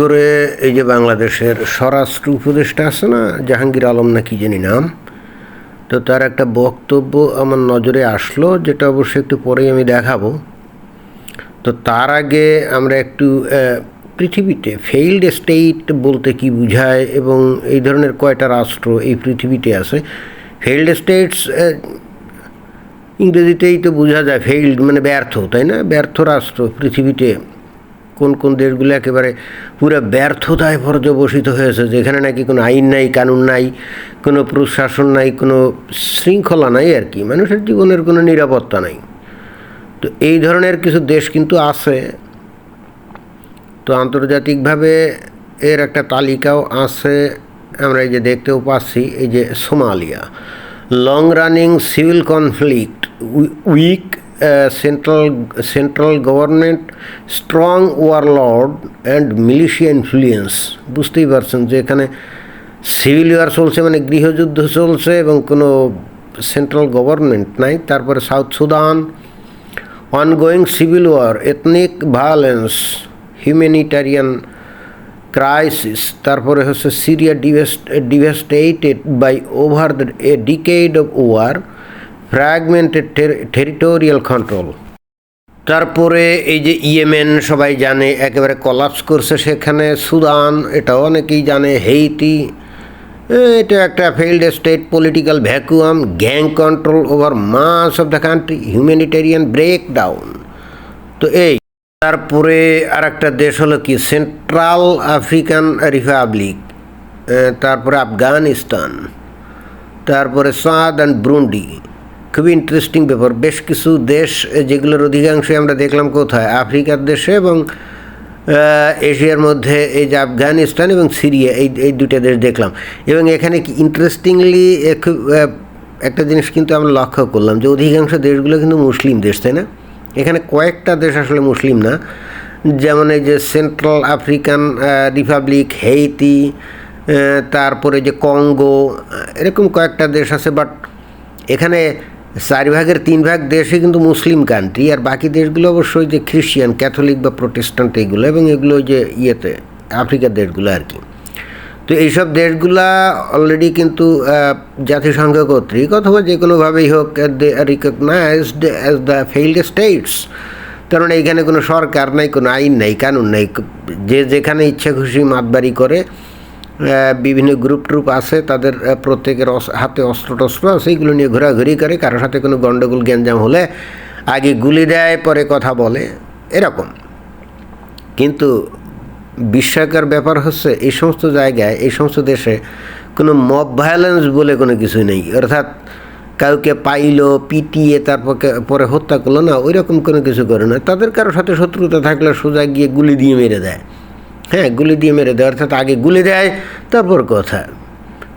করে এই যে বাংলাদেশের স্বরাষ্ট্র উপদেষ্টা আছে না, জাহাঙ্গীর আলম না কি জানি নাম, তো তার একটা বক্তব্য আমার নজরে আসলো, যেটা অবশ্যই একটু পরেই আমি দেখাবো। তো তার আগে আমরা একটু পৃথিবীতে ফেইল্ড স্টেট বলতে কি বোঝায় এবং এই ধরনের কয়টা রাষ্ট্র এই পৃথিবীতে আছে? ফেইল্ড স্টেটস ইংরেজিতেই তো বোঝা যায় ফেইল্ড মানে ব্যর্থ, তাই না? ব্যর্থ রাষ্ট্র পৃথিবীতে। কোন কোন দেশগুলো একেবারে পুরো ব্যর্থতায় পর্যবসিত হয়েছে, যেখানে নাকি কোনো আইন নাই, কানুন নাই, কোনো প্রশাসন নাই, কোনো শৃঙ্খলা নাই আর কি। মানুষের জীবনের কোনো নিরাপত্তা নাই। তো এই ধরনের কিছু দেশ কিন্তু আছে। তো আন্তর্জাতিকভাবে এর একটা তালিকাও আছে, আমরা এই যে দেখতেও পাচ্ছি, এই যে Somalia. Long running civil conflict weak central central government strong warlord and militia influence বুঝতেই পারছেন যে এখানে সিভিল ওয়ার চলছে মানে গৃহযুদ্ধ চলছে এবং কোনো সেন্ট্রাল গভর্নমেন্ট নাই। তারপরে South Sudan ongoing civil war, ethnic violence, humanitarian crisis তারপরে হচ্ছে Syria devastated by over a decade of war fragmented territorial control তারপরে এই যে ইয়েমেন সবাই জানে, একেবারে কলাপস করছে সেখানে, সুদান এটাও অনেকেই জানে হেইটি এটা একটা failed state political vacuum gang control over mass of the country humanitarian breakdown তো এই, তারপরে আর একটা দেশ হলো কি সেন্ট্রাল আফ্রিকান রিপাবলিক তারপরে আফগানিস্তান, তারপরে সাদ অ্যান্ড ব্রুন্ডি। খুবই ইন্টারেস্টিং ব্যাপার। বেশ কিছু দেশ যেগুলোর অধিকাংশই আমরা দেখলাম কোথায়? আফ্রিকার দেশে এবং এশিয়ার মধ্যে এই যে আফগানিস্তান এবং সিরিয়া, এই এই দুটো দেশ দেখলাম। এবং এখানে কি ইন্টারেস্টিংলি খুব একটা জিনিস কিন্তু আমরা লক্ষ্য করলাম যে অধিকাংশ দেশগুলো কিন্তু মুসলিম দেশ, তাই না? এখানে কয়েকটা দেশ আসলে মুসলিম না। যেমন এই যে সেন্ট্রাল আফ্রিকান রিপাবলিক হেইতি তারপরে যে কঙ্গো এরকম কয়েকটা দেশ আছে বাট এখানে চার ভাগের তিন ভাগ দেশে কিন্তু মুসলিম কান্ট্রি আর বাকি দেশগুলো অবশ্যই যে খ্রিস্টিয়ান ক্যাথলিক বা প্রোটেস্ট্যান্ট এগুলো এবং এগুলো যে ইয়েতে, আফ্রিকার দেশগুলো আর কি। তো এইসব দেশগুলা অলরেডি কিন্তু জাতিসংঘ কর্তৃক অথবা যে কোনোভাবেই হোক they recognised as the failed states কারণ এইখানে কোনো সরকার নাই, কোনো আইন নাই, কানুন নাই, যে যেখানে ইচ্ছা খুশি মাতবাড়ি করে বিভিন্ন গ্রুপ ট্রুপ আছে, তাদের প্রত্যেকের হাতে অস্ত্র টস্ত্র আছে এইগুলো নিয়ে ঘোরাঘুরি করে, কারোর সাথে কোনো গণ্ডগোল, গ্যাঞ্জাম হলে আগে গুলি দেয়, পরে কথা বলে, এরকম। কিন্তু বিস্ময়কর ব্যাপার হচ্ছে, এই সমস্ত জায়গায়, এই সমস্ত দেশে কোনো মব ভায়োলেন্স বলে কোনো কিছু নেই। অর্থাৎ কাউকে পাইলো, পিটিয়ে, তারপর পরে হত্যা করল না ওই রকম কোনো কিছু করে না। তাদের কারোর সাথে শত্রুতা থাকলে সোজা গিয়ে গুলি দিয়ে মেরে দেয়। হ্যাঁ গুলি দিয়ে মেরে দেয়, অর্থাৎ আগে গুলি দেয়, তারপর কথা।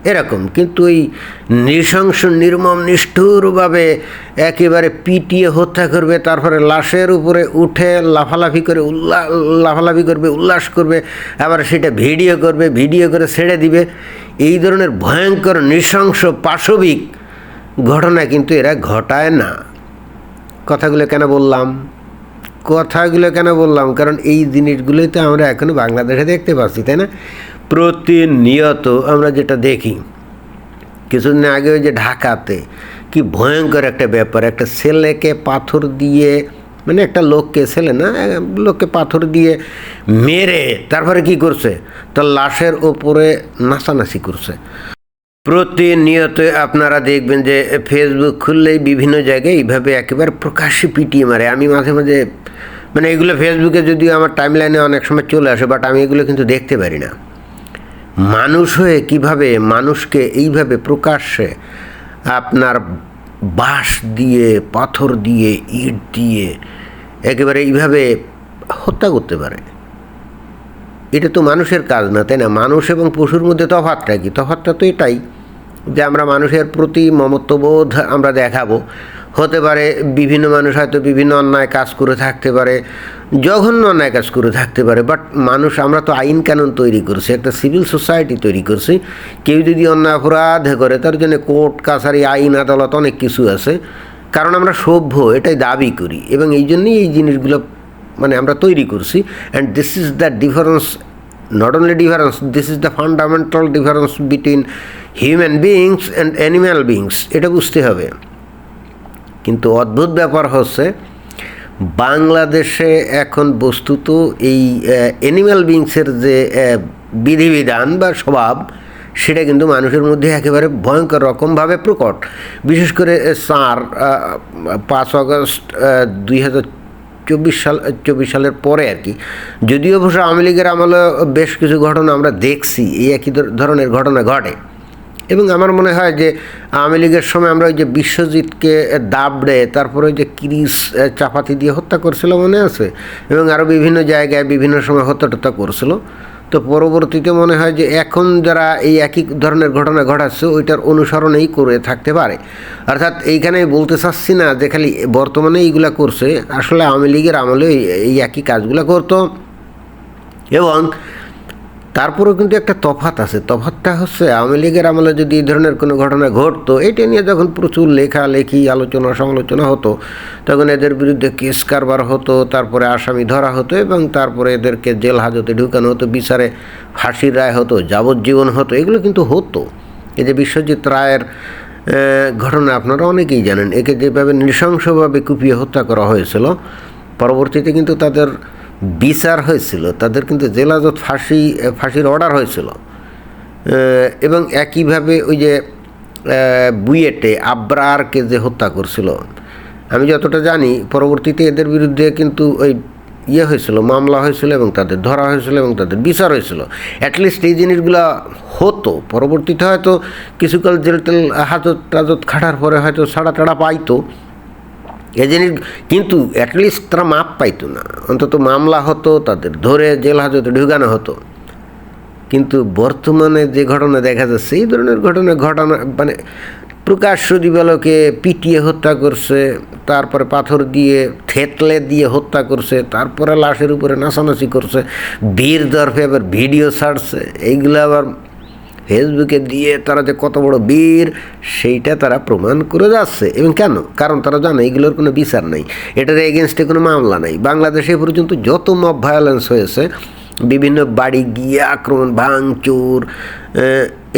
এরকম। কিন্তু ওই নৃশংস, নির্মম, নিষ্ঠুরভাবে একেবারে পিটিয়ে হত্যা করবে, তারপরে লাশের উপরে উঠে লাফালাফি করে উল্লা, লাফালাফি করবে, উল্লাস করবে, আবার সেটা ভিডিও করবে, ভিডিও করে ছেড়ে দিবে। এই ধরনের ভয়ঙ্কর, নৃশংস, পাশবিক ঘটনা কিন্তু এরা ঘটায় না। কথাগুলো কেন বললাম? কথাগুলো কেন বললাম? কারণ এই জিনিসগুলোই তো আমরা এখনও বাংলাদেশে দেখতে পাচ্ছি, তাই না? প্রতিনিয়ত আমরা যেটা দেখি, কিছুদিন আগে ওই যে ঢাকাতে কি ভয়ঙ্কর একটা ব্যাপার, একটা ছেলেকে পাথর দিয়ে মানে একটা লোককে, ছেলে না, লোককে পাথর দিয়ে মেরে তারপরে কি করছে? তার লাশের ওপরে নাচানাচি করছে। প্রতিনিয়ত আপনারা দেখবেন যে ফেসবুক খুললেই বিভিন্ন জায়গায় এইভাবে একেবারে প্রকাশ্যে পিটিয়ে মারে। আমি মাঝে মাঝে মানে এগুলো ফেসবুকে যদিও আমার টাইম লাইনে অনেক সময় চলে আসে বাট আমি এগুলো কিন্তু দেখতে পারি না। মানুষ হয়ে কীভাবে মানুষকে এইভাবে প্রকাশ্যে আপনার বাঁশ দিয়ে, পাথর দিয়ে, ইট দিয়ে একেবারে এইভাবে হত্যা করতে পারে? এটা তো মানুষের কাজ না, তাই না? মানুষ এবং পশুর মধ্যে তফাতটা কি? তফাতটা তো এটাই। যে আমরা মানুষের প্রতি মমত্ববোধ আমরা দেখাবো। হতে পারে বিভিন্ন মানুষ হয়তো বিভিন্ন অন্যায় কাজ করে থাকতে পারে, জঘন্য অন্যায় কাজ করে থাকতে পারে বাট মানুষ আমরা তো আইন কানুন তৈরি করছি, একটা সিভিল সোসাইটি তৈরি করছি। কেউ যদি অন্যায় অপরাধ করে, তার জন্য কোর্ট, কাছারি, আইন, আদালত অনেক কিছু আছে। কারণ আমরা সভ্য, এটাই দাবি করি। এবং এই জন্যই এই জিনিসগুলো মানে আমরা তৈরি করছি। And this is the difference not only difference this is the fundamental difference between human beings and animal beings এটা বুঝতে হবে। কিন্তু অদ্ভুত ব্যাপার হচ্ছে, বাংলাদেশে এখন বস্তুত এই অ্যানিম্যাল বিংসের যে বিধিবিধান বা স্বভাব, সেটা কিন্তু মানুষের মধ্যে একেবারে ভয়ঙ্কর রকমভাবে প্রকট। বিশেষ করে চার পাঁচ আগস্ট দুই হাজার চব্বিশ সাল, চব্বিশ সালের পরে আর কি। যদিও অবশ্য আওয়ামী লীগের আমলে বেশ কিছু ঘটনা আমরা দেখছি, এই একই ধরনের ঘটনা ঘটে। এবং আমার মনে হয় যে আওয়ামী লীগের সময় আমরা ওই যে বিশ্বজিৎকে দাবড়ে, তারপরে ওই যে ক্রিস চাপাতি দিয়ে হত্যা করছিল মনে আছে? এবং আরও বিভিন্ন জায়গায় বিভিন্ন সময় হত্যা টত্যা করছিল। তো পরবর্তীতে মনে হয় যে এখন যারা এই একই ধরনের ঘটনা ঘটাচ্ছে, ওইটার অনুসরণেই করে থাকতে পারে। অর্থাৎ এইখানে বলতে চাচ্ছি না যে খালি বর্তমানে এইগুলা করছে, আসলে আওয়ামী লীগের আমলে এই- একই কাজগুলো করতো। এবং তারপরেও কিন্তু একটা তফাত আছে। তফাতটা হচ্ছে আওয়ামী লীগের আমলে যদি এই ধরনের কোনো ঘটনা ঘটতো, এটা নিয়ে যখন প্রচুর লেখালেখি, আলোচনা, সমালোচনা হতো, তখন এদের বিরুদ্ধে কেস কারবার হতো, তারপরে আসামি ধরা হতো এবং তারপরে এদেরকে জেল হাজতে ঢুকানো হতো, বিচারে ফাঁসির রায় হতো, যাবজ্জীবন হতো, এগুলো কিন্তু হতো। এই যে বিশ্বজিৎ রায়ের ঘটনা আপনারা অনেকেই জানেন, একে যেভাবে নৃশংসভাবে কুপিয়ে হত্যা করা হয়েছিল, পরবর্তীতে কিন্তু তাদের বিচার হয়েছিল, তাদের কিন্তু জেলাজত ফাঁসি, ফাঁসির অর্ডার হয়েছিল। এবং একইভাবে ওই যে বুয়েটে আব্রারকে যে হত্যা করছিল, আমি যতটা জানি, পরবর্তীতে এদের বিরুদ্ধে কিন্তু ওই ইয়ে হয়েছিল, মামলা হয়েছিল এবং তাদের ধরা হয়েছিল এবং তাদের বিচার হয়েছিল। অ্যাটলিস্ট এই জিনিসগুলো হতো। পরবর্তীতে হয়তো কিছুকাল জেল টেল হাজত টাজত খাটার পরে হয়তো ছাড়া টাড়া পাইতো। এ জিনিস, কিন্তু অ্যাটলিস্ট তারা মাপ পাইতো না। অন্তত মামলা হতো, তাদের ধরে জেল হাজতে ঢুকানো হতো। কিন্তু বর্তমানে যে ঘটনা দেখা যাচ্ছে, এই ধরনের ঘটনা ঘটনা মানে প্রকাশ্য দিবালোকে পিটিয়ে হত্যা করছে, তারপরে পাথর দিয়ে থেতলে দিয়ে হত্যা করছে, তারপরে লাশের উপরে নাচানাচি করছে বীর দরফে আবার ভিডিও ছাড়ছে, এইগুলো আবার ফেসবুকে দিয়ে তারা যে কত বড় বীর, সেইটা তারা প্রমাণ করে যাচ্ছে। এবং কেন? কারণ তারা জানে, এগুলোর কোনো বিচার নাই। এটার এগেনস্টে কোনো মামলা নাই। বাংলাদেশে এ পর্যন্ত যত মব ভায়োলেন্স হয়েছে, বিভিন্ন বাড়ি গিয়ে আক্রমণ, ভাঙচুর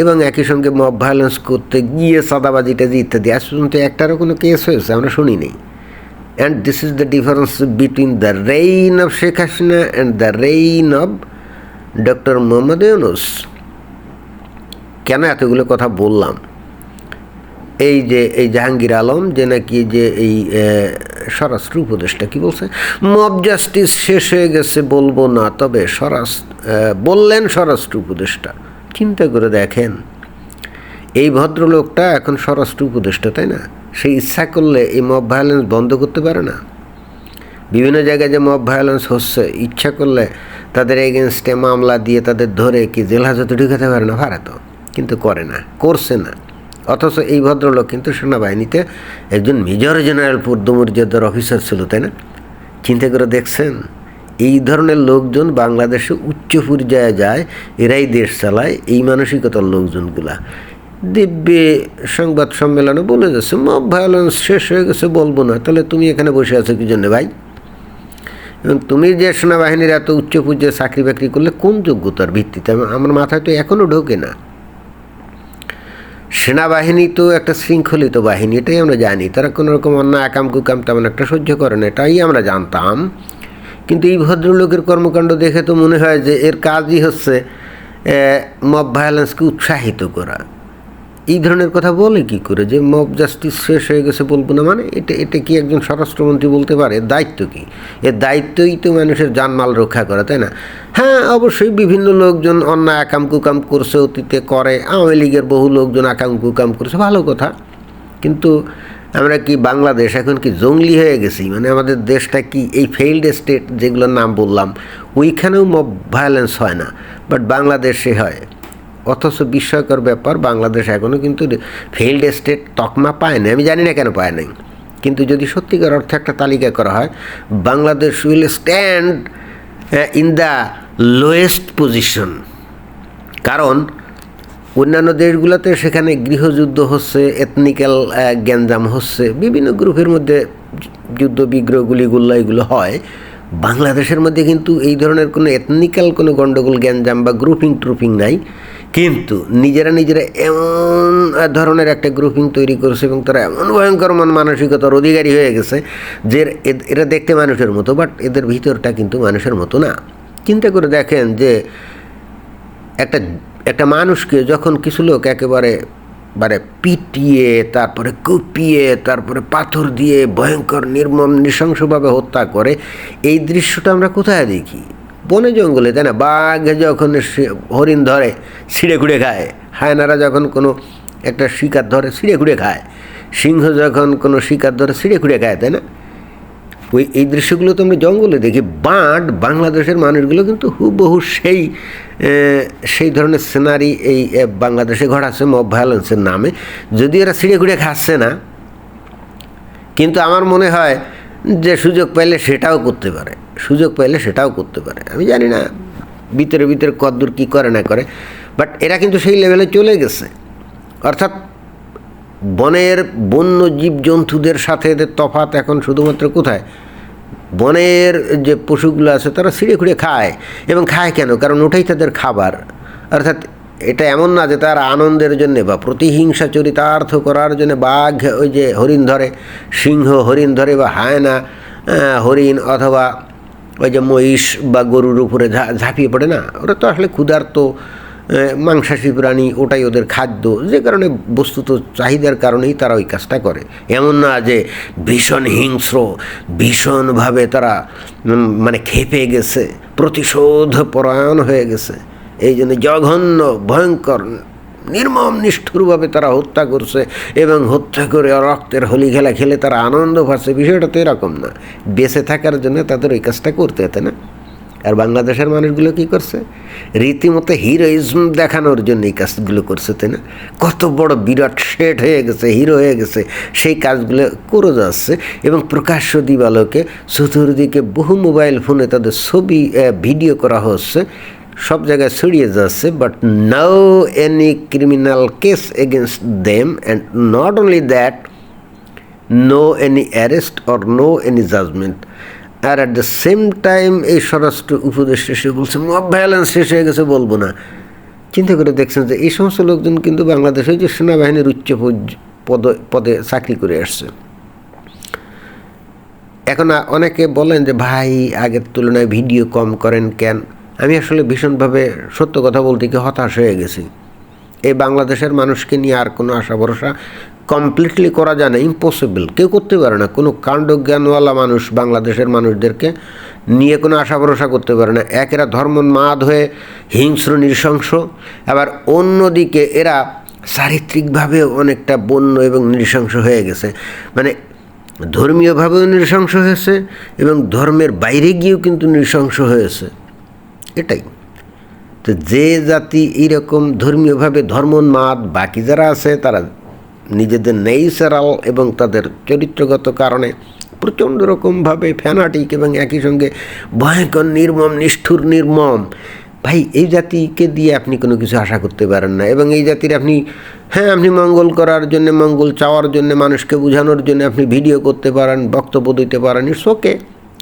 এবং একই সঙ্গে মব ভায়োলেন্স করতে গিয়ে সাদাবাজিটা ইত্যাদি, আজ পর্যন্ত একটারও কোনো কেস হয়েছে, আমরা শুনি নেই। And this is the difference between the reign of Sheikh Hasina and the reign of doctor Mohammad Yunus কেন এতগুলো কথা বললাম? এই যে, এই জাহাঙ্গীর আলম যে নাকি যে এই স্বরাষ্ট্র উপদেশটা কি বলছে? মব জাস্টিস শেষ হয়ে গেছে, বলব না, তবে স্বরাষ্ট্র বললেন স্বরাষ্ট্র উপদেশটা চিন্তা করে দেখেন। এই ভদ্রলোকটা এখন স্বরাষ্ট্র উপদেষ্টা, তাই না? সে ইচ্ছা করলে এই মব ভায়োলেন্স বন্ধ করতে পারে না। বিভিন্ন জায়গায় যে মব ভায়োলেন্স হচ্ছে, ইচ্ছা করলে তাদের এগেনস্টে মামলা দিয়ে তাদের ধরে কি জেল হাজতে ঢুকাতে পারে না পারে তো? কিন্তু করে না, করছে না। অথচ এই ভদ্রলোক কিন্তু সেনাবাহিনীতে একজন মেজর জেনারেল পূর্বমর্যাদার অফিসার ছিল, তাই না? চিন্তা করে দেখছেন, এই ধরনের লোকজন বাংলাদেশে উচ্চ পর্যায়ে যায়, এরাই দেশ চালায় এই মানসিকতার লোকজনগুলা। দিব্যে সংবাদ সম্মেলনে বলে যাচ্ছে, মব ভায়োলেন্স শেষ হয়ে গেছে, বলব না। তাহলে তুমি এখানে বসে আছো কি জন্য ভাই? এবং তুমি যে সেনাবাহিনীর এত উচ্চ পর্যায়ে চাকরি বাকরি করলে কোন যোগ্যতার ভিত্তিতে? আমার মাথায় তো এখনও ঢোকে না। সেনাবাহিনী তো একটা শৃঙ্খলিত বাহিনী, এটাই আমরা জানি। তারা কোনো রকম অন্যায়, আকাম কুকাম তেমন একটা সহ্য করে না, এটাই আমরা জানতাম। কিন্তু এই ভদ্রলোকের কর্মকাণ্ড দেখে তো মনে হয় যে এর কাজই হচ্ছে মব ভায়োলেন্সকে উৎসাহিত করা। এই ধরনের কথা বলে কি করে? যে মব জাস্টিস শেষ হয়ে গেছে বলব না মানে? এটা এটা কি একজন স্বরাষ্ট্রমন্ত্রী বলতে পারে? দায়িত্ব কি? এর দায়িত্বই তো মানুষের জানমাল রক্ষা করা, তাই না? হ্যাঁ অবশ্যই বিভিন্ন লোকজন অন্যায় আকাম কুকাম করছে, অতীতে করে। আওয়ামী লীগের বহু লোকজন আকাম কুকাম করছে, ভালো কথা। কিন্তু আমরা কি বাংলাদেশ এখন কি জঙ্গলি হয়ে গেছি? মানে আমাদের দেশটা কি? এই ফেইল্ড স্টেট যেগুলোর নাম বললাম, ওইখানেও মব ভায়োলেন্স হয় না বাট বাংলাদেশে হয়। অথচ বিস্ময়কর ব্যাপার, বাংলাদেশ এখনও কিন্তু ফেইল্ড স্টেট তকমা পায় না আমি জানি না কেন পায় নাই। কিন্তু যদি সত্যিকার অর্থে একটা তালিকা করা হয়, Bangladesh will stand in the lowest position কারণ, অন্যান্য দেশগুলোতে সেখানে গৃহযুদ্ধ হচ্ছে এথনিক্যাল গ্যাঞ্জাম হচ্ছে, বিভিন্ন গ্রুপের মধ্যে যুদ্ধ, বিগ্রহ, গুলিগুল্লা এগুলো হয়। বাংলাদেশের মধ্যে কিন্তু এই ধরনের কোনো এথনিক্যাল কোনো গণ্ডগোল গ্যাঞ্জাম বা গ্রুপিং ট্রুপিং নাই। কিন্তু নিজেরা নিজেরা এমন ধরনের একটা গ্রুপিং তৈরি করেছে এবং তারা এমন ভয়ঙ্কর মন মানসিকতার অধিকারী হয়ে গেছে যে এরা দেখতে মানুষের মতো বাট এদের ভিতরটা কিন্তু মানুষের মতো না। চিন্তা করে দেখেন যে একটা একটা মানুষকে যখন কিছু লোক একেবারে মানে পিটিয়ে, তারপরে কুপিয়ে, তারপরে পাথর দিয়ে ভয়ঙ্কর, নির্মম, নৃশংসভাবে হত্যা করে, এই দৃশ্যটা আমরা কোথায় দেখি? বনে জঙ্গলে, তাই না? বাঘ যখন হরিণ ধরে, ছিঁড়ে খুঁড়ে খায়। হায়নারা যখন কোনো একটা শিকার ধরে, ছিঁড়ে খুঁড়ে খায়। সিংহ যখন কোনো শিকার ধরে, ছিঁড়ে খুঁড়ে খায়, তাই না? ওই, এই দৃশ্যগুলো তো আমরা জঙ্গলে দেখি। বাট বাংলাদেশের মানুষগুলো কিন্তু হুবহু সেই সেই ধরনের সিনারি এই বাংলাদেশে ঘটাচ্ছে মব ভায়োলেন্সের নামে। যদি এরা ছিঁড়ে খুঁড়ে খাচ্ছে না, কিন্তু আমার মনে হয় যে সুযোগ পাইলে সেটাও করতে পারে। সুযোগ পাইলে সেটাও করতে পারে। আমি জানি না ভিতরে ভিতরে কদ্দূর কী করে না করে বাট এরা কিন্তু সেই লেভেলে চলে গেছে। অর্থাৎ বনের বন্য জীবজন্তুদের সাথে এদের তফাৎ এখন শুধুমাত্র কোথায়? বনের যে পশুগুলো আছে, তারা ছিঁড়ে খুঁড়ে খায়। এবং খায় কেন? কারণ ওটাই তাদের খাবার। অর্থাৎ এটা এমন না যে তার আনন্দের জন্যে বা প্রতিহিংসা চরিতার্থ করার জন্য বাঘ, ওই যে হরিণ ধরে, সিংহ, হরিণ ধরে বা হায়না হরিণ অথবা ওই যে মহিষ বা গরুর উপরে ঝাঁপিয়ে পড়ে না, ওরা তো আসলে ক্ষুধার্ত মাংসাশী প্রাণী, ওটাই ওদের খাদ্য। যে কারণে বস্তুত চাহিদার কারণেই তারা ওই কাজটা করে। এমন না যে ভীষণ হিংস্র, ভীষণভাবে তারা মানে খেপে গেছে, প্রতিশোধ পরায়ণ হয়ে গেছে। এই জন্য জঘন্য, ভয়ঙ্কর নির্মম নিষ্ঠুরভাবে তারা হত্যা করছে এবং হত্যা করে রক্তের হোলি খেলা খেলে তারা আনন্দ পাচ্ছে বিষয়টা তো এরকম না। বেঁচে থাকার জন্য তাদের ওই কাজটা করতে হতে না। আর বাংলাদেশের মানুষগুলো কি করছে? রীতিমতো হিরোইজম দেখানোর জন্য এই কাজগুলো করছে, তাই না? কত বড় বিরাট শেঠ হয়ে গেছে, হিরো হয়ে গেছে, সেই কাজগুলো করে যাচ্ছে এবং প্রকাশ্য দিবালোকে চতুর্দিকে বহু মোবাইল ফোনে তাদের ছবি ভিডিও করা হচ্ছে। সব জায়গায় ছড়িয়ে যাচ্ছে but now any criminal case against them and not only that no any arrest or no any judgment R at the same time এই স্বরাষ্ট্র উপদেশ শেষে বলছে মব ভায়োলেন্স শেষ হয়ে গেছে, বলব না। চিন্তা করে দেখছেন যে এই সমস্ত লোকজন কিন্তু বাংলাদেশে যে সেনাবাহিনীর উচ্চ পদ, পদে চাকরি করে আসছে। এখন অনেকে বলেন যে, ভাই, আগের তুলনায় ভিডিও কম করেন কেন? আমি আসলে ভীষণভাবে সত্য কথা বলতে গিয়ে হতাশ হয়ে গেছি। এই বাংলাদেশের মানুষকে নিয়ে আর কোনো আশা ভরসা কমপ্লিটলি করা যায় না ইম্পসিবল কেউ করতে পারে না, কোনো কাণ্ডজ্ঞানওয়ালা মানুষ, বাংলাদেশের মানুষদেরকে নিয়ে কোনো আশা ভরসা করতে পারে না। এক এরা ধর্মোন্মাদ হয়ে হিংস্র, নৃশংস, আবার অন্যদিকে এরা চারিত্রিকভাবে অনেকটা বন্য এবং নৃশংস হয়ে গেছে। মানে ধর্মীয়ভাবেও নৃশংস হয়েছে এবং ধর্মের বাইরে গিয়েও কিন্তু নৃশংস হয়েছে। এটাই। তো যে জাতি এইরকম ধর্মীয়ভাবে ধর্মোন্মাদ, বাকি যারা আছে তারা নিজেদের নেইচারাল এবং তাদের চরিত্রগত কারণে প্রচণ্ড রকমভাবে ফ্যানাটিক এবং একই সঙ্গে ভয়ঙ্কর, নির্মম, নিষ্ঠুর, নির্মম। ভাই, এই জাতিকে দিয়ে আপনি কোনো কিছু আশা করতে পারেন না এবং এই জাতির আপনি হ্যাঁ আপনি মঙ্গল করার জন্য, মঙ্গল চাওয়ার জন্য, মানুষকে বোঝানোর জন্য আপনি ভিডিও করতে পারেন, বক্তব্য দিতে পারেন, ইটস ওকে।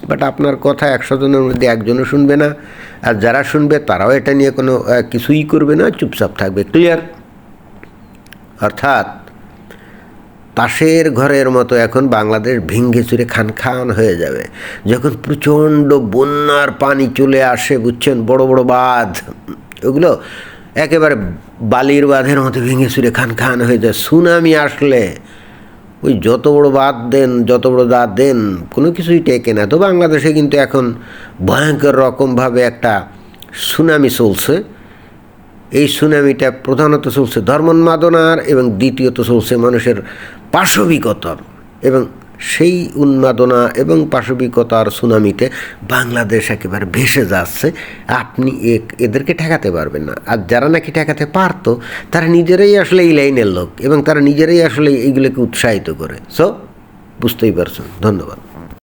বাট আপনার কথা একশো জনের মধ্যে একজনও শুনবে না, আর যারা শুনবে তারাও এটা নিয়ে কোনো কিছুই করবে না, চুপচাপ থাকবে ক্লিয়ার অর্থাৎ তাসের ঘরের মতো এখন বাংলাদেশ ভেঙ্গে চুরে খান খান হয়ে যাবে। যখন প্রচণ্ড বন্যার পানি চলে আসে, বুঝছেন? বড় বড় বাঁধ, ওগুলো একেবারে বালির বাঁধের মতো ভেঙে চুরে খান খান হয়ে যায়। সুনামি আসলে ওই যত বড় বাদ দেন, যত বড় দাঁত দেন, কোনো কিছুই টেকে না। তো বাংলাদেশে কিন্তু এখন ভয়ঙ্কর রকমভাবে একটা সুনামি চলছে। এই সুনামিটা প্রধানত চলছে ধর্মোন্মাদনার এবং দ্বিতীয়ত চলছে মানুষের পাশবিকতার এবং সেই উন্মাদনা এবং পাশবিকতার সুনামিতে বাংলাদেশ একেবারে ভেসে যাচ্ছে। আপনি এদেরকে ঠেকাতে পারবেন না। আর যারা নাকি ঠেকাতে পারতো, তারা নিজেরাই আসলে এই লাইনের লোক এবং তারা নিজেরাই আসলে এইগুলোকে উৎসাহিত করে। সো বুঝতেই পারছেন। ধন্যবাদ।